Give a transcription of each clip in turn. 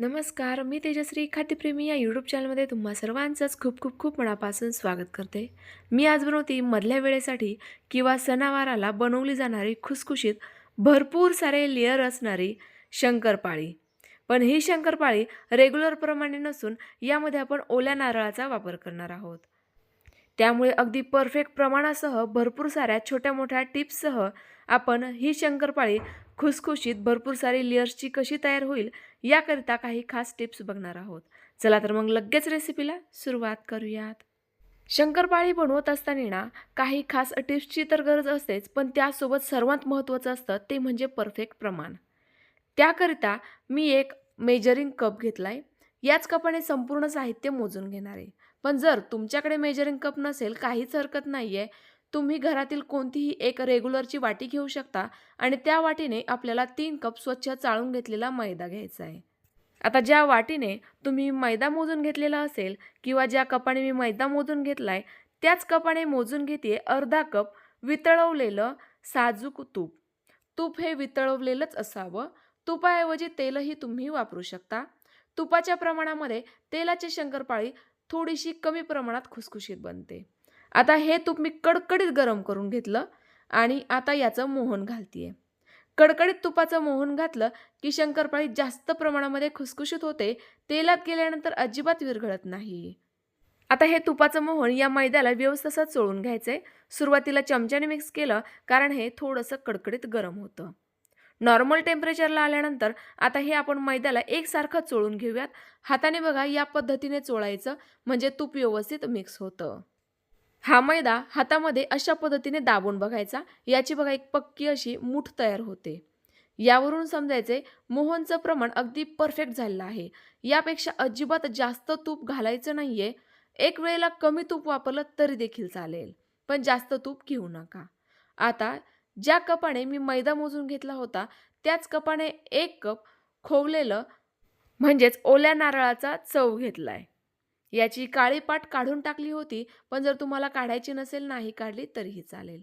नमस्कार मी तेजश्री खाद्यप्रेमी या यूट्यूब चॅनलमध्ये तुम्हा सर्वांचंच खूप खूप खूप मनापासून स्वागत करते. मी आज बनवते मधल्या वेळेसाठी किंवा सणावाराला बनवली जाणारी खुसखुशीत भरपूर सारे लेअर असणारी शंकरपाळी. पण ही शंकरपाळी रेग्युलरप्रमाणे नसून यामध्ये आपण ओल्या नारळाचा वापर करणार आहोत. त्यामुळे अगदी परफेक्ट प्रमाणासह भरपूर साऱ्या छोट्या मोठ्या टिप्ससह आपण ही शंकरपाळी खुसखुशीत भरपूर सारी लेअर्सची कशी तयार होईल याकरिता काही खास टिप्स बघणार आहोत. चला तर मग लगेच रेसिपीला सुरुवात करूयात. शंकरपाळी बनवत असताना ना काही खास टिप्सची तर गरज असतेच पण त्यासोबत सर्वात महत्त्वाचं असतं ते म्हणजे परफेक्ट प्रमाण. त्याकरिता मी एक मेजरिंग कप घेतला आहे याच कपाने संपूर्ण साहित्य मोजून घेणार. आहे पण जर तुमच्याकडे मेजरिंग कप नसेल काहीच हरकत नाही आहे तुम्ही घरातील कोणतीही एक रेग्युलरची वाटी घेऊ शकता आणि त्या वाटीने आपल्याला तीन कप स्वच्छ चाळून घेतलेला मैदा घ्यायचा आहे. आता ज्या वाटीने तुम्ही मैदा मोजून घेतलेला असेल किंवा ज्या कपाने मी मैदा मोजून घेतला आहे त्याच कपाने मोजून घेते अर्धा कप वितळवलेलं साजूक तूप. तूप हे वितळवलेलंच असावं. तुपाऐवजी तेलही तुम्ही वापरू शकता. तुपाच्या प्रमाणामध्ये तेलाची शंकरपाळी थोडीशी कमी प्रमाणात खुसखुशीत बनते. आता हे तूप मी कडकडीत गरम करून घेतलं आणि आता याचं मोहन घालतीये. कडकडीत तुपाचं मोहन घातलं की शंकरपाळी जास्त प्रमाणामध्ये खुसखुशीत होते तेलात गेल्यानंतर अजिबात विरघळत नाही. आता हे तुपाचं मोहन या मैद्याला व्यवस्थित असं चोळून घ्यायचंय. सुरुवातीला चमच्याने मिक्स केलं कारण हे थोडंसं कडकडीत गरम होतं. नॉर्मल टेम्परेचरला आल्यानंतर आता हे आपण मैद्याला एकसारखं चोळून घेऊयात. हाताने बघा या पद्धतीने चोळायचं म्हणजे तूप व्यवस्थित मिक्स होतं. हा मैदा हातामध्ये अशा पद्धतीने दाबून बघायचा याची बघा एक पक्की अशी मूठ तयार होते. यावरून समजायचे मोहनचं प्रमाण अगदी परफेक्ट झालेलं आहे. यापेक्षा अजिबात जास्त तूप घालायचं नाहीये. एक वेळेला कमी तूप वापरलं तरी देखील चालेल पण जास्त तूप घेऊ नका. आता ज्या कपाने मी मैदा मोजून घेतला होता त्याच कपाने एक कप खोवलेलं म्हणजेच ओल्या नारळाचा चव घेतलाय. याची काळी पाट काढून टाकली होती पण जर तुम्हाला काढायची नसेल नाही काढली तरीही चालेल.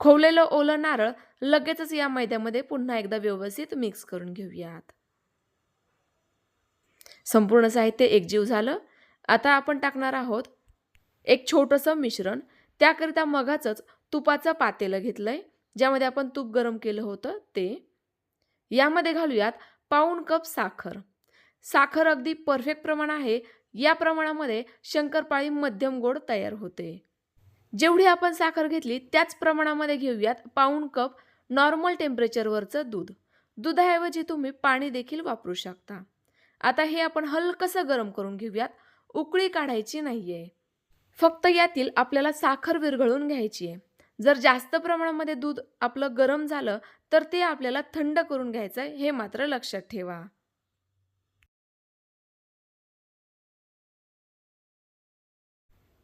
खोवलेलं ओलं नारळ लगेचच या मैद्यामध्ये पुन्हा एकदा व्यवस्थित मिक्स करून घेऊयात. संपूर्ण साहित्य एकजीव झालं. आता आपण टाकणार आहोत एक छोटंसं मिश्रण. त्याकरिता मगाचंच तुपाचं पातेलं घेतलंय ज्यामध्ये आपण तूप गरम केलं होतं ते. यामध्ये घालूयात पाऊण कप साखर. साखर अगदी परफेक्ट प्रमाण आहे या प्रमाणामध्ये शंकरपाळी मध्यम गोड तयार होते. जेवढी आपण साखर घेतली त्याच प्रमाणामध्ये घेऊयात पाऊण कप नॉर्मल टेम्परेचरवरचं दूध. दुधाऐवजी तुम्ही पाणी देखील वापरू शकता. आता हे आपण हलकसं गरम करून घेऊयात. उकळी काढायची नाही आहे फक्त यातील आपल्याला साखर विरघळून घ्यायची आहे. जर जास्त प्रमाणामध्ये दूध आपलं गरम झालं तर ते आपल्याला थंड करून घ्यायचं आहे हे मात्र लक्षात ठेवा.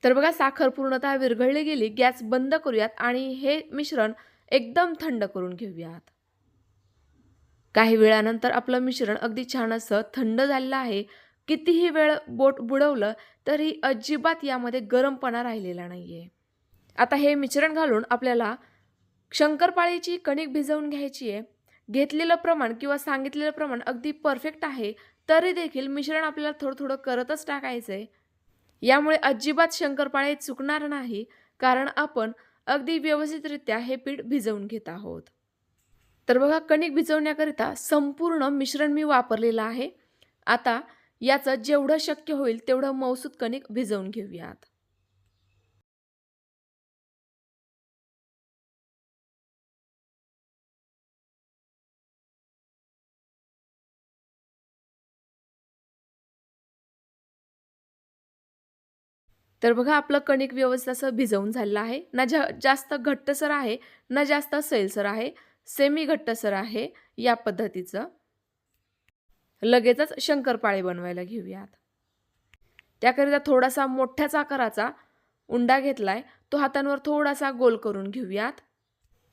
तर बघा साखर पूर्णतः विरघळली गेली. गॅस बंद करूयात आणि हे मिश्रण एकदम थंड करून घेऊयात. काही वेळानंतर आपलं मिश्रण अगदी छान असं थंड झालेलं आहे. कितीही वेळ बोट बुडवलं तरी अजिबात यामध्ये गरमपणा राहिलेला नाही आहे आता हे मिश्रण घालून आपल्याला शंकरपाळीची कणिक भिजवून घ्यायची आहे. घेतलेलं प्रमाण किंवा सांगितलेलं प्रमाण अगदी परफेक्ट आहे तरी देखील मिश्रण आपल्याला थोडं थोडं करतच टाकायचं आहे यामुळे अजिबात शंकरपाळे चुकणार नाही कारण आपण अगदी व्यवस्थितरित्या हे पीठ भिजवून घेत आहोत. तर बघा कणिक भिजवण्याकरिता संपूर्ण मिश्रण मी वापरलेलं आहे. आता याचं जेवढं शक्य होईल तेवढं मौसूद कणिक भिजवून घेऊयात. तर बघा आपलं कणिक व्यवस्थित असं भिजवून झालेलं आहे. ना जा जास्त घट्टसर आहे ना जास्त सैलसर आहे. सेमी घट्टसर आहे या पद्धतीचं. लगेचच शंकरपाळे बनवायला घेऊयात. त्याकरिता थोडासा मोठ्याच आकाराचा उंडा घेतलाय. तो हातांवर थोडासा गोल करून घेऊयात.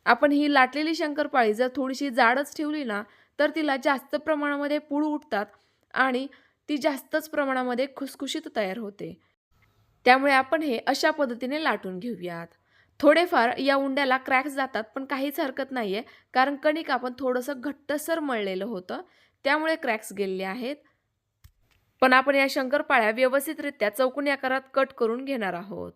आपण ही लाटलेली शंकरपाळी जर थोडीशी जाडच ठेवली ना तर तिला जास्त प्रमाणामध्ये पुळ उठतात आणि ती जास्तच प्रमाणामध्ये खुसखुशीत तयार होते. त्यामुळे आपण हे अशा पद्धतीने लाटून घेऊयात. थोडेफार या उंड्याला क्रॅक्स जातात पण काहीच हरकत नाही आहे कारण कणिक आपण थोडंसं घट्टसर मळलेलं होतं त्यामुळे क्रॅक्स गेलेले आहेत. पण आपण या शंकरपाळ्या व्यवस्थितरित्या चौकोनी आकारात कट करून घेणार आहोत.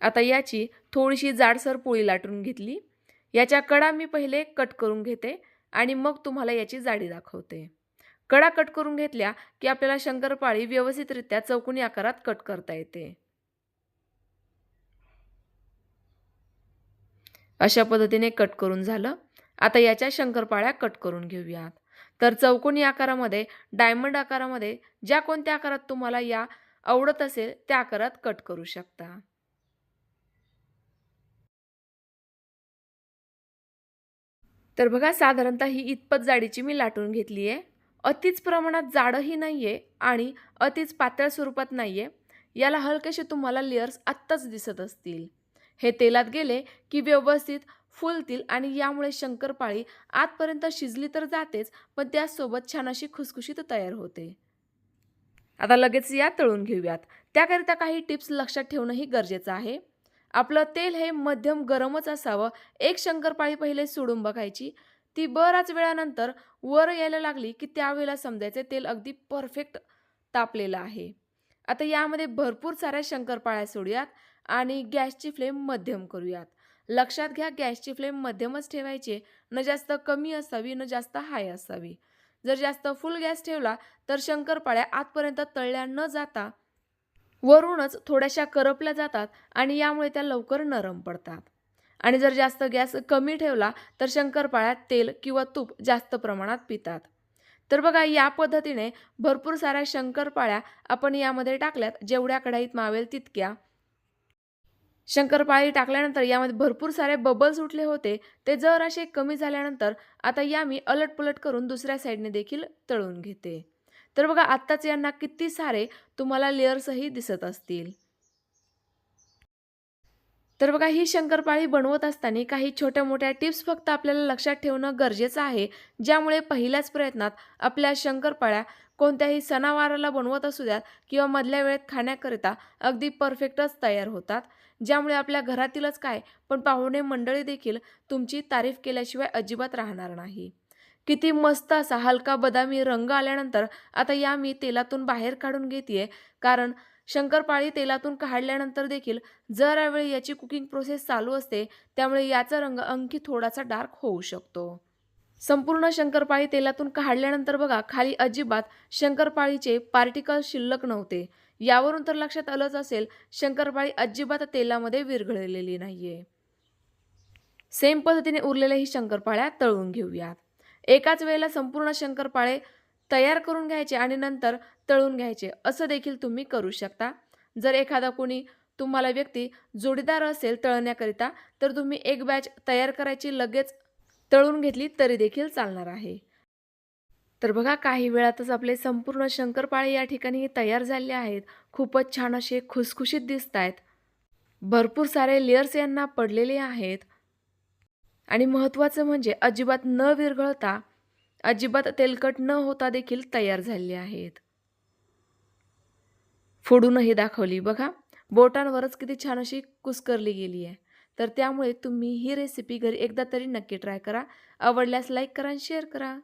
आता याची थोडीशी जाडसर पोळी लाटून घेतली. याच्या कडा मी पहिले कट करून घेते आणि मग तुम्हाला याची जाडी दाखवते. कडा कट करून घेतल्या की आपल्याला शंकरपाळी व्यवस्थितरित्या चौकोनी आकारात कट करता येते. अशा पद्धतीने कट करून झालं. आता याच्या शंकरपाळ्या कट करून घेऊयात. तर चौकोनी आकारामध्ये डायमंड आकारामध्ये ज्या कोणत्या आकारात तुम्हाला या आवडत असेल त्या आकारात कट करू शकता. तर बघा साधारणतः ही इतपत जाडीची मी लाटून घेतली आहे अतिच प्रमाणात जाडंही नाही आहे आणि अतिच पातळ स्वरूपात नाही आहे याला हलकेसे तुम्हाला लेअर्स आत्ताच दिसत असतील. हे तेलात गेले की व्यवस्थित फुलतील आणि यामुळे शंकरपाळी आतपर्यंत शिजली तर जातेच पण त्यासोबत छान अशी खुसखुशीत तयार होते. आता लगेच या तळून घेऊयात. त्याकरिता काही टिप्स लक्षात ठेवणंही गरजेचं आहे. आपलं तेल हे मध्यम गरमच असावं. एक शंकरपाळी पहिले सोडून बघायची. ती बराच वेळानंतर वर यायला लागली की त्यावेळेला समजायचं तेल अगदी परफेक्ट तापलेलं आहे. आता यामध्ये भरपूर साऱ्या शंकरपाळ्या सोडूयात आणि गॅसची फ्लेम मध्यम करूयात. लक्षात घ्या गॅसची फ्लेम मध्यमच ठेवायची न जास्त कमी असावी न जास्त हाय असावी. जर जास्त फुल गॅस ठेवला तर शंकरपाळ्या आतपर्यंत तळल्या न जाता वरूनच थोड्याशा करपल्या जातात आणि यामुळे त्या लवकर नरम पडतात. आणि जर जास्त गॅस कमी ठेवला तर शंकरपाळ्यात तेल किंवा तूप जास्त प्रमाणात पितात. तर बघा या पद्धतीने भरपूर साऱ्या शंकरपाळ्या आपण यामध्ये टाकल्यात. जेवढ्या कढाईत मावेल तितक्या. शंकरपाळी टाकल्यानंतर यामध्ये भरपूर सारे बबल्स उठले होते. ते जर असे कमी झाल्यानंतर आता या मी अलटपलट करून दुसऱ्या साईडने देखील तळून घेते. तर बघा आत्ताच यांना किती सारे तुम्हाला लेअर्सही दिसत असतील. तर बघा ही शंकरपाळी बनवत असताना काही छोट्या मोठ्या टिप्स फक्त आपल्याला लक्षात ठेवणं गरजेचं आहे ज्यामुळे पहिल्याच प्रयत्नात आपल्या शंकरपाळ्या कोणत्याही सणावाराला बनवत असू द्यात किंवा मधल्या वेळेत खाण्याकरिता अगदी परफेक्टच तयार होतात. ज्यामुळे आपल्या घरातीलच काय पण पाहुणे मंडळी देखील तुमची तारीफ केल्याशिवाय अजिबात राहणार नाही. किती मस्त असा हलका बदामी रंग आल्यानंतर आता या मी तेलातून बाहेर काढून घेते कारण शंकरपाळी तेलातून काढल्यानंतर देखील जरा वेळ याची कुकिंग प्रोसेस चालू असते त्यामुळे याचा रंग आणखी थोडासा डार्क होऊ शकतो. संपूर्ण शंकरपाळी तेलातून काढल्यानंतर बघा खाली अजिबात शंकरपाळीचे पार्टिकल शिल्लक नव्हते. यावरून तर लक्षात आलंच असेल शंकरपाळी अजिबात तेलामध्ये विरघळलेली नाहीये. सेम पद्धतीने उरलेल्या ही शंकरपाळ्या तळून घेऊयात. एकाच वेळेला संपूर्ण शंकरपाळे तयार करून घ्यायचे आणि नंतर तळून घ्यायचे. असं देखील तुम्ही करू शकता. जर एखादा कोणी तुम्हाला व्यक्ती जोडीदार असेल तळण्याकरिता तर तुम्ही एक बॅच तयार करायची लगेच तळून घेतली तरी देखील चालणार आहे. तर बघा काही वेळातच आपले संपूर्ण शंकरपाळे या ठिकाणी तयार झाले आहेत. खूपच छान असे खुसखुशीत दिसत आहेत भरपूर सारे लेयर्स यांना पडलेले आहेत. आणि महत्त्वाचं म्हणजे अजिबात न विरघळता अजिबात तेलकट न होता देखील तयार झालेले आहेत. फोडूनही दाखवली. बघा बोटांवरच किती छान अशी कुस्करली गेली आहे. तर त्यामुळे तुम्ही ही रेसिपी घरी एकदा तरी नक्की ट्राय करा. आवडल्यास लाईक करा आणि शेअर करा.